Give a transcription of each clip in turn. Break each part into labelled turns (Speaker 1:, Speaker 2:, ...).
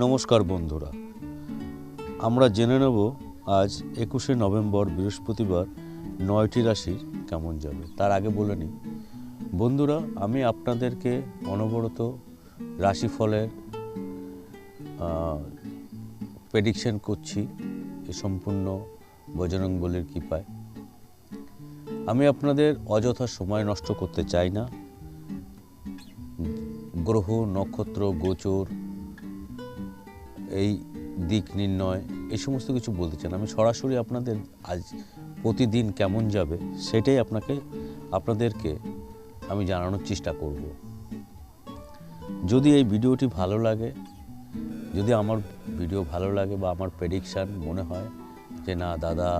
Speaker 1: নমস্কার বন্ধুরা। আমরা জেনে নেব আজ একুশে নভেম্বর, বৃহস্পতিবার নয়টি রাশির কেমন যাবে। তার আগে বলে নিই, বন্ধুরা, আমি আপনাদেরকে অনবরত রাশিফলের প্রেডিকশন করছি এ সম্পূর্ণ বজরং কৃপায়। আমি আপনাদের অযথা সময় নষ্ট করতে চাই না। গ্রহ, নক্ষত্র, গোচর এই দিক নির্ণয়, এই সমস্ত কিছু বলতে চান। আমি সরাসরি আপনাদের আজ প্রতিদিন কেমন যাবে সেটাই আপনাকে, আপনাদেরকে আমি জানানোর চেষ্টা করব। যদি এই ভিডিওটি ভালো লাগে, যদি আমার ভিডিও ভালো লাগে বা আমার প্রেডিকশান মনে হয় যে না, দাদা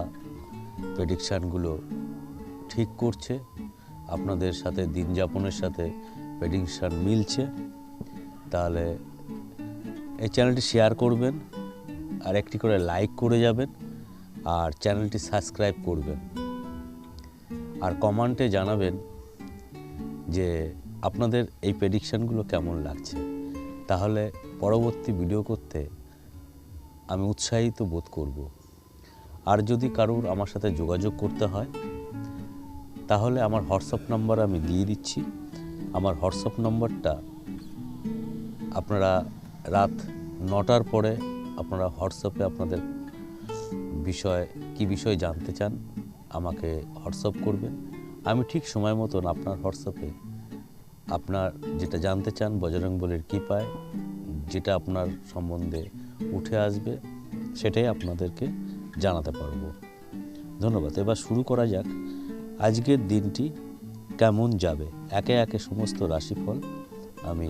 Speaker 1: প্রেডিকশানগুলো ঠিক করছে, আপনাদের সাথে দিন যাপনের সাথে প্রেডিকশান মিলছে, তাহলে এই চ্যানেলটি শেয়ার করবেন, আর একটি করে লাইক করে যাবেন, আর চ্যানেলটি সাবস্ক্রাইব করবেন। আর কমেন্টে জানাবেন যে আপনাদের এই প্রেডিকশানগুলো কেমন লাগছে। তাহলে পরবর্তী ভিডিও করতে আমি উৎসাহিত বোধ করব। আর যদি কারোর আমার সাথে যোগাযোগ করতে হয়, তাহলে আমার হোয়াটসঅ্যাপ নাম্বার আমি দিয়ে দিচ্ছি। আমার হোয়াটসঅ্যাপ নাম্বারটা আপনারা রাত নটার পরে আপনারা হোয়াটসঅ্যাপে আপনাদের বিষয়, কি বিষয় জানতে চান, আমাকে হোয়াটসঅ্যাপ করবেন। আমি ঠিক সময় মতন আপনার হোয়াটসঅ্যাপে আপনার যেটা জানতে চান, বজরং বলির কৃপায় যেটা আপনার সম্বন্ধে উঠে আসবে, সেটাই আপনাদেরকে জানাতে পারব। ধন্যবাদ। এবার শুরু করা যাক। আজকের দিনটি কেমন যাবে? একে একে সমস্ত রাশিফল আমি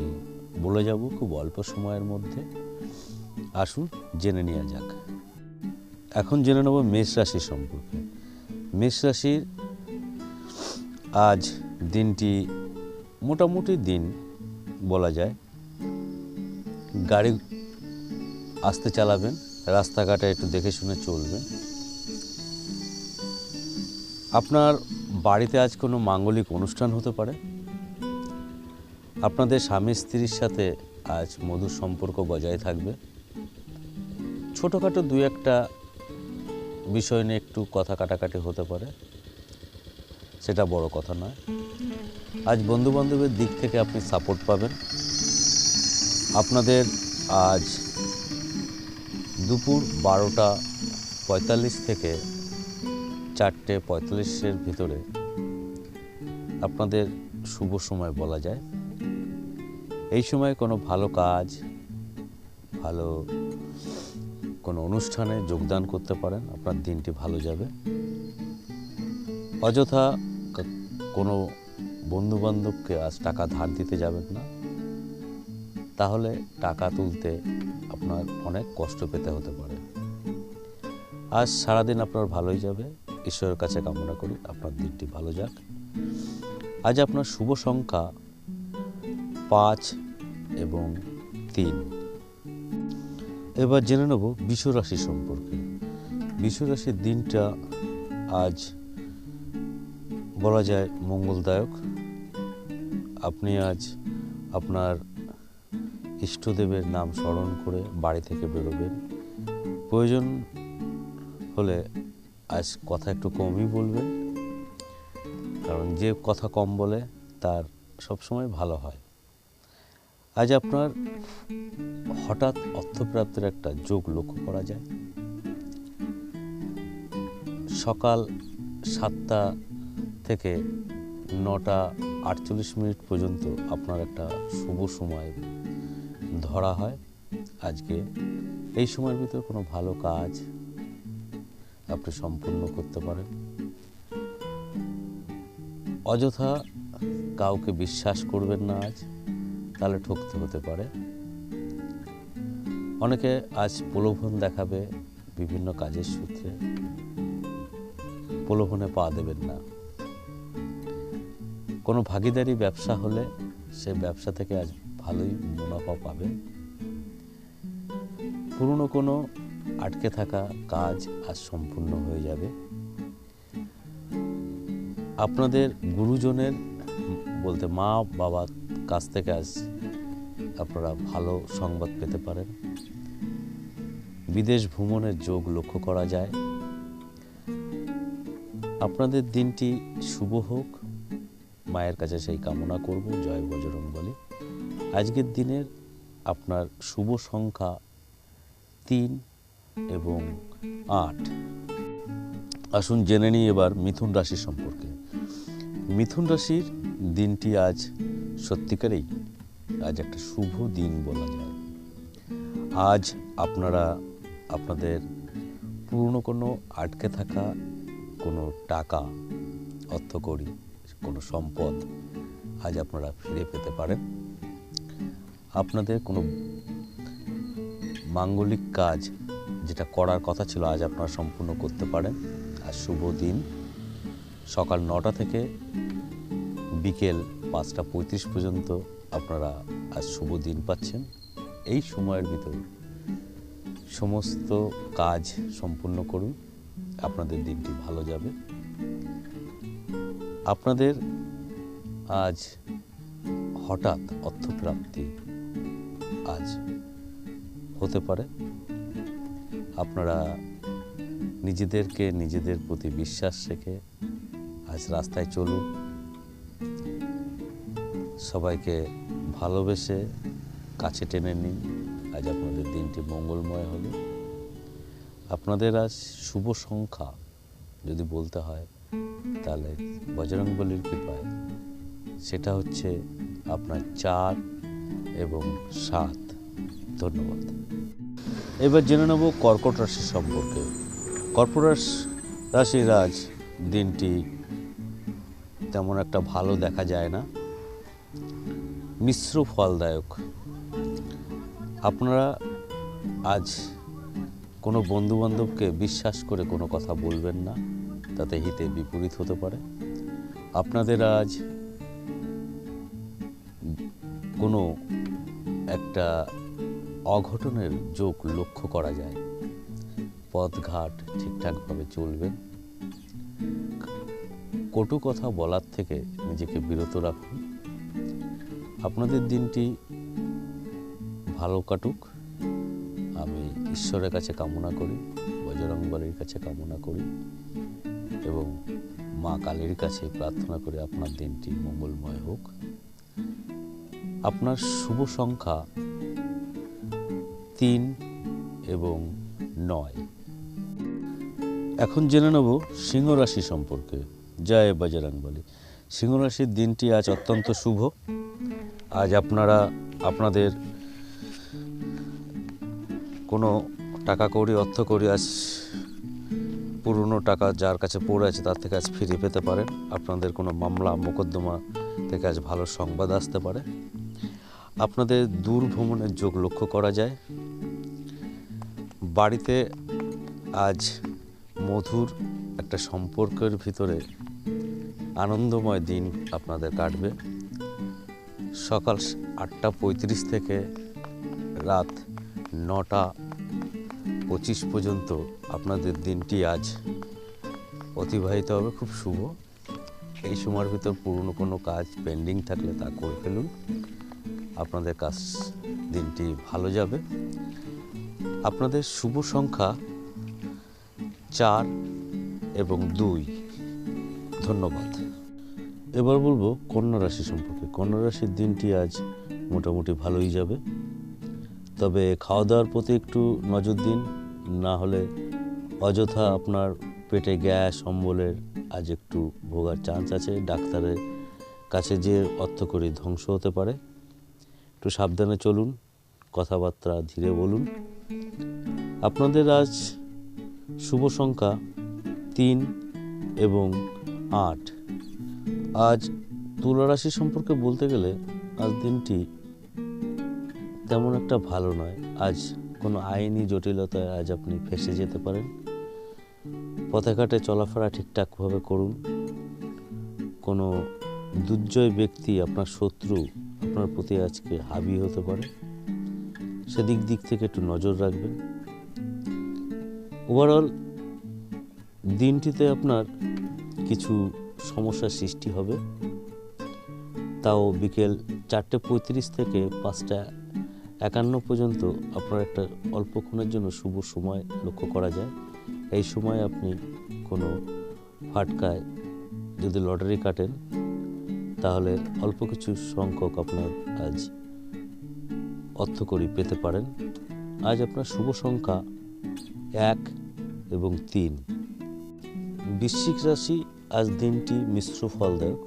Speaker 1: বলে যাব খুব অল্প সময়ের মধ্যে। আসুন, জেনে নেওয়া যাক। এখন জেনে নেব মেষ রাশি সম্পর্কে। মেষ রাশির আজ দিনটি মোটামুটি দিন বলা যায়। গাড়ি আস্তে চালাবেন, রাস্তাঘাটে একটু দেখে শুনে চলবেন। আপনার বাড়িতে আজ কোনো মাঙ্গলিক অনুষ্ঠান হতে পারে? আপনাদের স্বামী স্ত্রীর সাথে আজ মধুর সম্পর্ক বজায় থাকবে। ছোটোখাটো দু একটা বিষয় নিয়ে একটু কথা কাটাকাটি হতে পারে। সেটা বড় কথা নয়। আজ বন্ধুবান্ধবের দিক থেকে আপনি সাপোর্ট পাবেন। আপনাদের আজ দুপুর বারোটা পঁয়তাল্লিশ থেকে চারটে পঁয়তাল্লিশের ভিতরে আপনাদের শুভ সময় বলা যায়। এই সময় কোনো ভালো কাজ, ভালো কোনো অনুষ্ঠানে যোগদান করতে পারেন, আপনার দিনটি ভালো যাবে। অযথা কোনো বন্ধুবান্ধবকে আজ টাকা ধার দিতে যাবেন না। তাহলে টাকা তুলতে আপনার অনেক কষ্ট পেতে হতে পারে। আজ সারাদিন আপনার ভালোই যাবে। ঈশ্বরের কাছে কামনা করি আপনার দিনটি ভালো যাক। আজ আপনার শুভ সংখ্যা পাঁচ এবং তিন। এবার জেনে নেব বিশ্বরাশি সম্পর্কে। বিশ্বরাশির দিনটা আজ বলা যায় মঙ্গলদায়ক। আপনি আজ আপনার ইষ্টদেবের নাম স্মরণ করে বাড়ি থেকে বেরোবেন। প্রয়োজন হলে আজ কথা একটু কমই বলবেন। কারণ যে কথা কম বলে তার সবসময় ভালো হয়। আজ আপনার হঠাৎ অর্থপ্রাপ্তির একটা যোগ লক্ষ্য করা যায়। সকাল সাতটা থেকে নটা আটচল্লিশ মিনিট পর্যন্ত আপনার একটা শুভ সময় ধরা হয়। আজকে এই সময়ের ভিতরে কোনো ভালো কাজ আপনি সম্পূর্ণ করতে পারেন। অযথা কাউকে বিশ্বাস করবেন না আজ। তাহলে ঠকতে হতে পারে। অনেকে আজ প্রলোভন দেখাবে বিভিন্ন কাজের সূত্রে। প্রলোভনে পা দেবেন না। কোনো ভাগিদারি ব্যবসা হলে সে ব্যবসা থেকে আজ ভালোই মুনাফা পাবে। পুরনো কোনো আটকে থাকা কাজ আজ সম্পূর্ণ হয়ে যাবে। আপনাদের গুরুজনের বলতে মা বাবার কাছ থেকে আজ আপনারা ভালো সংবাদ পেতে পারেন। বিদেশ ভ্রমণের যোগ লক্ষ্য করা যায়। আপনাদের দিনটি শুভ হোক। মায়ের কাছে সেই কামনা করব, জয় বজরং বলি। আজকের দিনের আপনার শুভ সংখ্যা তিন এবং আট। আসুন জেনে নিই এবার মিথুন রাশি সম্পর্কে। মিথুন রাশির দিনটি আজ সত্যিকারেই আজ একটা শুভ দিন বলা যায়। আজ আপনারা, আপনাদের পুরনো কোনো আটকে থাকা কোনো টাকা, অর্থকড়ি, কোনো সম্পদ আজ আপনারা ফিরে পেতে পারেন। আপনাদের কোনো মাঙ্গলিক কাজ যেটা করার কথা ছিল আজ আপনারা সম্পূর্ণ করতে পারেন। আর শুভ দিন। সকাল নটা থেকে বিকেল পাঁচটা পঁয়ত্রিশ পর্যন্ত আপনারা আজ শুভ দিন পাচ্ছেন। এই সময়ের ভিতর সমস্ত কাজ সম্পূর্ণ করুন, আপনাদের দিনটি ভালো যাবে। আপনাদের আজ হঠাৎ অর্থপ্রাপ্তি আজ হতে পারে। আপনারা নিজেদেরকে নিজেদের প্রতি বিশ্বাস রেখে আজ রাস্তায় চলুন। সবাইকে ভালোবেসে কাছে টেনে নিন। আজ আপনাদের দিনটি মঙ্গলময় হলো। আপনাদের আজ শুভ সংখ্যা যদি বলতে হয়, তাহলে বজরংবলির কৃপায়। সেটা হচ্ছে আপনার চার এবং সাত। ধন্যবাদ। এবার জেনে নেব কর্কট রাশি সম্পর্কে। কর্কট রাশির আজ দিনটি তেমন একটা ভালো দেখা যায় না। মিশ্র ফলদায়ক। আপনারা আজ কোনো বন্ধুবান্ধবকে বিশ্বাস করে কোনো কথা বলবেন না, তাতে হিতে বিপরীত হতে পারে। আপনাদের আজ কোনো একটা অঘটনের যোগ লক্ষ্য করা যায়। পথঘাট ঠিকঠাকভাবে চলবেন কটু কথা বলার থেকে নিজেকে বিরত রাখুন। আপনাদের দিনটি ভালো কাটুক। আমি ঈশ্বরের কাছে কামনা করি, বজরংবলীর কাছে কামনা করি এবং মা কালীর কাছে প্রার্থনা করে আপনার দিনটি মঙ্গলময় হোক। আপনার শুভ সংখ্যা তিন এবং নয়। এখন জেনে নেব সিংহ রাশি সম্পর্কে। জয় বজরংবলী। সিংহ রাশির দিনটি আজ অত্যন্ত শুভ। আজ আপনারা, আপনাদের কোনো টাকা কড়ি, অর্থ কড়ি আজ পুরনো টাকা যার কাছে পড়ে আছে তার থেকে আজ ফিরে পেতে পারেন। আপনাদের কোনো মামলা, মোকদ্দমা থেকে আজ ভালো সংবাদ আসতে পারে। আপনাদের দূর ভ্রমণের যোগ লক্ষ্য করা যায়। বাড়িতে আজ মধুর একটা সম্পর্কের ভিতরে আনন্দময় দিন আপনাদের কাটবে। সকাল আটটা পঁয়ত্রিশ থেকে রাত নটা পঁচিশ পর্যন্ত আপনাদের দিনটি আজ অতিবাহিত হবে। খুব শুভ। এই সময়ের ভিতর পুরনো কোনো কাজ পেন্ডিং থাকলে তা করে ফেলুন। আপনাদের কাজ দিনটি ভালো যাবে। আপনাদের শুভ সংখ্যা চার এবং দুই। ধন্যবাদ। এবার বলব, কন্যা রাশি সম্পর্কে। কন্যা রাশির দিনটি আজ মোটামুটি ভালোই যাবে। তবে খাওয়া দাওয়ার প্রতি একটু নজর দিন। না হলে অযথা আপনার পেটে গ্যাস, অম্বলের আজ একটু ভোগার চান্স আছে। ডাক্তারের কাছে যে অর্থ অর্থকরী ধ্বংস হতে পারে। একটু সাবধানে চলুন, কথাবার্তা ধীরে বলুন। আপনাদের আজ শুভ সংখ্যা তিন এবং আট। আজ তুলা রাশি সম্পর্কে বলতে গেলে আজ দিনটি তেমন একটা ভালো নয়। আজ কোনো আইনি জটিলতায় আজ আপনি ফেসে যেতে পারেন। পথে ঘাটে চলাফেরা ঠিকঠাকভাবে করুন। কোনো দুর্জয় ব্যক্তি আপনার শত্রু আপনার প্রতি আজকে হাবি হতে পারে। সেদিক দিক থেকে একটু নজর রাখবেন। ওভারঅল দিনটিতে আপনার কিছু সমস্যার সৃষ্টি হবে। তাও বিকেল চারটে পঁয়ত্রিশ থেকে পাঁচটা একান্ন পর্যন্ত আপনার একটা অল্পক্ষণের জন্য শুভ সময় লক্ষ্য করা যায়। এই সময় আপনি কোনো ফাটকায় যদি লটারি কাটেন, তাহলে অল্প কিছু সংখ্যক আপনার আজ অর্থকরী পেতে পারেন। আজ আপনার শুভ সংখ্যা এক এবং তিন। বৃশ্চিক রাশি আজ দিনটি মিশ্র ফলদায়ক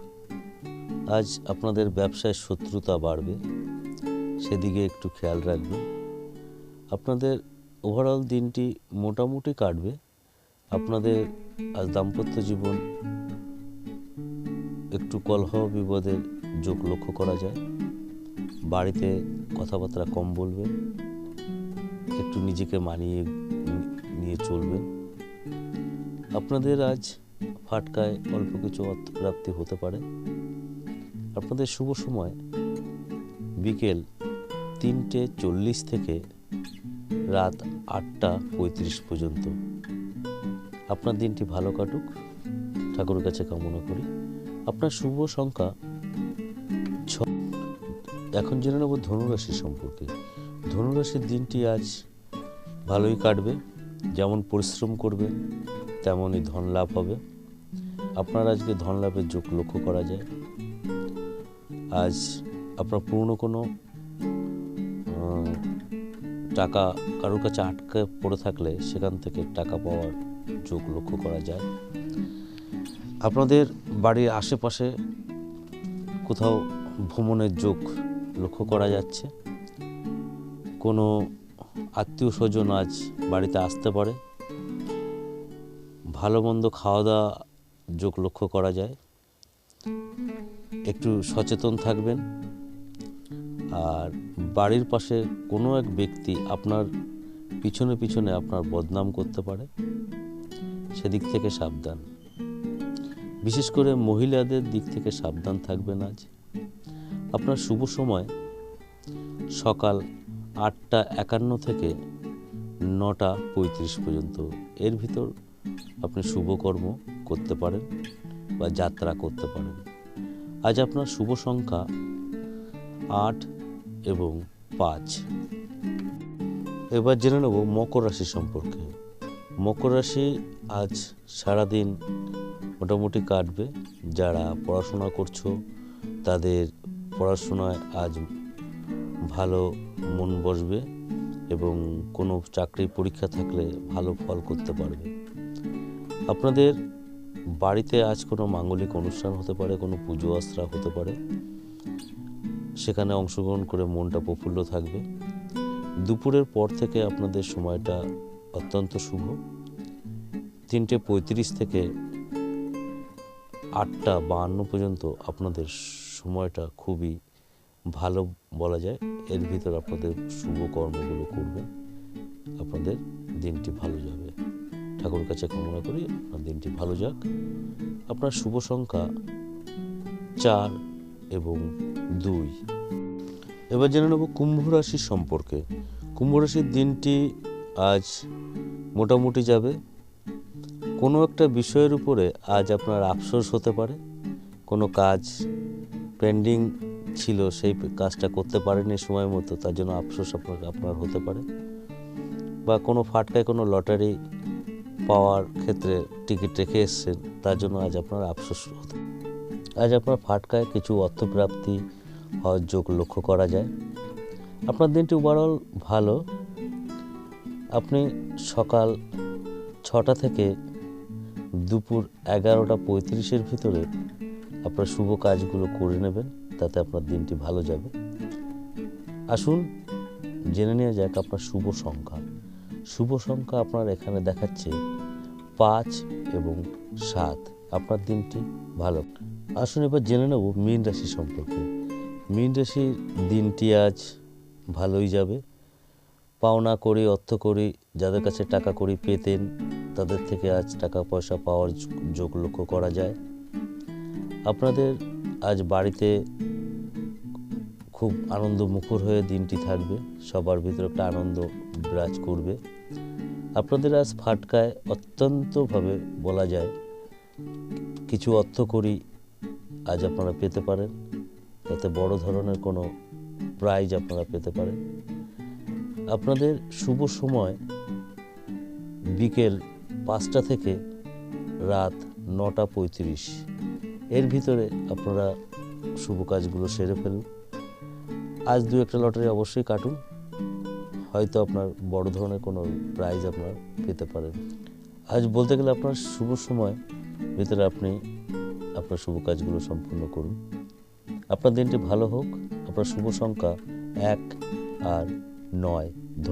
Speaker 1: আজ আপনাদের ব্যবসায় শত্রুতা বাড়বে। সেদিকে একটু খেয়াল রাখবেন। আপনাদের ওভারঅল দিনটি মোটামুটি কাটবে। আপনাদের আজ দাম্পত্য জীবন একটু কলহ বিপদের যোগ লক্ষ্য করা যায়। বাড়িতে কথাবার্তা কম বলবেন। একটু নিজেকে মানিয়ে নিয়ে চলবেন। আপনাদের আজ ফাটকায় অল্প কিছু অর্থপ্রাপ্তি হতে পারে। আপনাদের শুভ সময়। বিকেল তিনটে চল্লিশ থেকে রাত আটটা পঁয়ত্রিশ পর্যন্ত। আপনার দিনটি ভালো কাটুক। ঠাকুরের কাছে কামনা করি। আপনার শুভ সংখ্যা ছ। এখন জেনে নেব ধনুরাশি সম্পর্কে। ধনুরাশির দিনটি আজ ভালোই কাটবে। যেমন পরিশ্রম করবে, তেমনই ধন লাভ হবে। আপনার আজকে ধন লাভের যোগ লক্ষ্য করা যায়। আজ আপনার পুরনো কোনো টাকা কারোর কাছে আটকে পড়ে থাকলে সেখান থেকে টাকা পাওয়ার যোগ লক্ষ্য করা যায়। আপনাদের বাড়ির আশেপাশে কোথাও ভ্রমণের যোগ লক্ষ্য করা যাচ্ছে। কোনো আত্মীয় স্বজন আজ বাড়িতে আসতে পারে। ভালো মন্দ খাওয়া দাওয়া যোগ লক্ষ্য করা যায়। একটু সচেতন থাকবেন। আর বাড়ির পাশে কোনো এক ব্যক্তি আপনার পিছনে পিছনে আপনার বদনাম করতে পারে, সেদিক থেকে সাবধান। বিশেষ করে মহিলাদের দিক থেকে সাবধান থাকবেন আজ। আপনার শুভ সময় সকাল আটটা একান্ন থেকে নটা পঁয়ত্রিশ পর্যন্ত। এর ভিতর আপনি শুভকর্ম করতে পারেন বা যাত্রা করতে পারেন। আজ আপনার শুভ সংখ্যা আট এবং পাঁচ। এবার জেনে নেব মকর রাশি সম্পর্কে। মকর রাশি আজ সারাদিন মোটামুটি কাটবে। যারা পড়াশোনা করছ, তাদের পড়াশোনায় আজ ভালো মন বসবে এবং কোনো চাকরি পরীক্ষা থাকলে ভালো ফল করতে পারবে। আপনাদের বাড়িতে আজ কোনো মাঙ্গলিক অনুষ্ঠান হতে পারে, কোনো পুজো আশ্রা হতে পারে। সেখানে অংশগ্রহণ করে মনটা প্রফুল্ল থাকবে। দুপুরের পর থেকে আপনাদের সময়টা অত্যন্ত শুভ। তিনটে পঁয়ত্রিশ থেকে আটটা বাহান্ন পর্যন্ত আপনাদের সময়টা খুবই ভালো বলা যায়। এর ভিতর আপনাদের শুভ কর্মগুলো করবেন। আপনাদের দিনটি ভালো যাবে। ঠাকুরের কাছে কামনা করি আপনার দিনটি ভালো যাক। আপনার শুভ সংখ্যা চার এবং দুই। এবার জেনে নেব কুম্ভ রাশির সম্পর্কে। কুম্ভ রাশির দিনটি আজ মোটামুটি যাবে। কোনো একটা বিষয়ের উপরে আজ আপনার আফসোস হতে পারে। কোনো কাজ পেন্ডিং ছিল, সেই কাজটা করতে পারেনি সময় মতো, তার জন্য আফসোস আপনার আপনার হতে পারে। বা কোনো ফাটকায় কোনো লটারি পাওয়ার ক্ষেত্রে টিকিট রেখে এসছেন, তার জন্য আজ আপনার আফসোস হতে আজ আপনার ফাটকায় কিছু অর্থপ্রাপ্তি হওয়ার যোগ লক্ষ্য করা যায়। আপনার দিনটি ওভারঅল ভালো। আপনি সকাল ছটা থেকে দুপুর এগারোটা পঁয়ত্রিশের ভিতরে আপনার শুভ কাজগুলো করে নেবেন, তাতে আপনার দিনটি ভালো যাবে। আসুন, জেনে নেওয়া যাক আপনার শুভ সংখ্যা। শুভ সংখ্যা আপনার এখানে দেখাচ্ছে পাঁচ এবং সাত। আপনার দিনটি ভালো। আসুন এবার জেনে নেব মীন রাশি সম্পর্কে। মীন রাশির দিনটি আজ ভালোই যাবে। পাওনা করি, অর্থ করি, যাদের কাছে টাকা করি পেতেন, তাদের থেকে আজ টাকা পয়সা পাওয়ার যোগ লক্ষ্য করা যায়। আপনাদের আজ বাড়িতে খুব আনন্দ মুখর হয়ে দিনটি থাকবে। সবার ভিতরে একটা আনন্দ বিরাজ করবে। আপনাদের আজ ফাটকায় অত্যন্তভাবে বলা যায়, কিছু অর্থ করি আজ আপনারা পেতে পারেন। যাতে বড় ধরনের কোনো প্রাইজ আপনারা পেতে পারেন। আপনাদের শুভ সময় বিকেল পাঁচটা থেকে রাত নটা পঁয়ত্রিশ। এর ভিতরে আপনারা শুভ কাজগুলো সেরে ফেলুন। আজ দু একটা লটারি অবশ্যই কাটুন। হয়তো আপনার বড় ধরনের কোনো প্রাইজ আপনার পেতে পারেন। আজ বলতে গেলে আপনার শুভ সময়, ভিতরে আপনি আপনার শুভ কাজগুলো সম্পূর্ণ করুন। আপনার দিনটি ভালো হোক। আপনার শুভ সংখ্যা এক আর নয়। ধন্যবাদ।